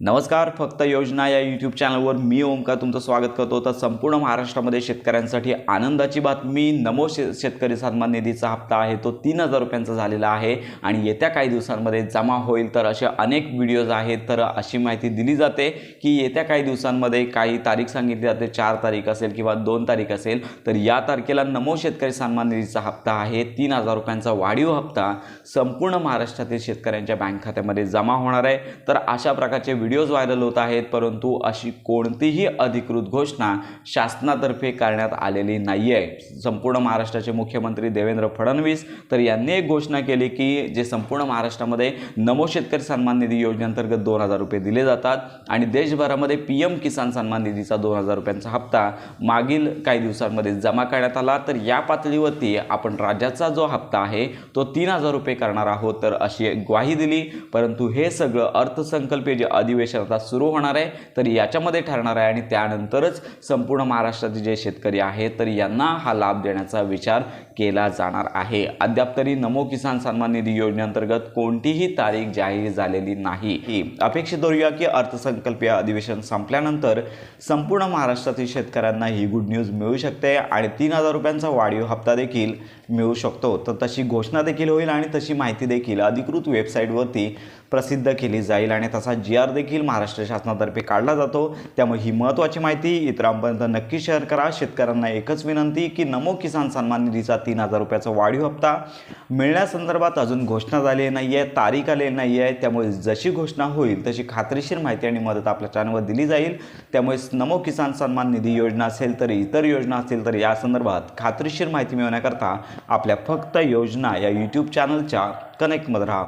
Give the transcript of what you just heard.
नमस्कार फक्त योजना या यूट्यूब चॅनलवर मी ओमकार तुमचं स्वागत करतो. तर संपूर्ण महाराष्ट्रामध्ये शेतकऱ्यांसाठी आनंदाची बातमी नमो शे शेतकरी सन्मान निधीचा हप्ता आहे तो तीन हजार रुपयांचा झालेला आहे आणि येत्या काही दिवसांमध्ये जमा होईल. तर असे अनेक व्हिडिओज आहेत तर अशी माहिती दिली जाते की येत्या काही दिवसांमध्ये काही तारीख सांगितली जाते चार तारीख असेल किंवा दोन तारीख असेल तर या तारखेला नमो शेतकरी सन्मान निधीचा हप्ता आहे. तीन हजार रुपयांचा वाढीव हप्ता संपूर्ण महाराष्ट्रातील शेतकऱ्यांच्या बँक खात्यामध्ये जमा होणार आहे. तर अशा प्रकारचे व्हिडिओज व्हायरल होत आहेत परंतु अशी कोणतीही अधिकृत घोषणा शासनातर्फे करण्यात आलेली नाही आहे संपूर्ण महाराष्ट्राचे मुख्यमंत्री देवेंद्र फडणवीस तर यांनी एक घोषणा केली की जे संपूर्ण महाराष्ट्रामध्ये नमो शेतकरी सन्मान निधी योजनेअंतर्गत दोन हजार रुपये दिले जातात आणि देशभरामध्ये पी एम किसान सन्मान निधीचा दोन हजार रुपयांचा हप्ता मागील काही दिवसांमध्ये जमा करण्यात आला. तर या पातळीवरती आपण राज्याचा जो हप्ता आहे तो तीन हजार रुपये करणार आहोत तर अशी ग्वाही दिली. परंतु हे सगळं अर्थसंकल्पीय जे अधिवेशन आता सुरू होणार आहे तर याच्यामध्ये ठरणार आहे. आणि त्यानंतरच संपूर्ण महाराष्ट्राचे जे शेतकरी आहेत तर यांना हा लाभ देण्याचा विचार केला जाणार आहे. अद्याप तरी नमो किसान सन्मान निधी योजनेअंतर्गत कोणतीही तारीख जाहीर झालेली नाही. अपेक्षित धरूया की अर्थसंकल्पीय अधिवेशन संपल्यानंतर संपूर्ण महाराष्ट्रातील शेतकऱ्यांना ही गुड न्यूज मिळू शकते आणि तीन हजार रुपयांचा वाढीव हप्ता देखील मिळू शकतो. तर तशी घोषणा देखील होईल आणि तशी माहिती देखील अधिकृत वेबसाईटवरती प्रसिद्ध केली जाईल. आणि तसा जी आर देखील देखील महाराष्ट्र शासनातर्फे काढला जातो. त्यामुळे ही महत्त्वाची माहिती इतरांपर्यंत नक्की शेअर करा. शेतकऱ्यांना एकच विनंती की नमो किसान सन्मान निधीचा तीन हजार रुपयाचा वाढीव हप्ता मिळण्यासंदर्भात अजून घोषणा झाली नाही आहे तारीख आलेली नाही आहे त्यामुळे जशी घोषणा होईल तशी खात्रीशीर माहिती आणि मदत आपल्या चॅनलवर दिली जाईल. त्यामुळे नमो किसान सन्मान निधी योजना असेल तर इतर योजना असतील तर या संदर्भात खात्रीशीर माहिती मिळवण्याकरता आपल्या फक्त योजना या यूट्यूब चॅनलच्या कनेक्टमध्ये राहा.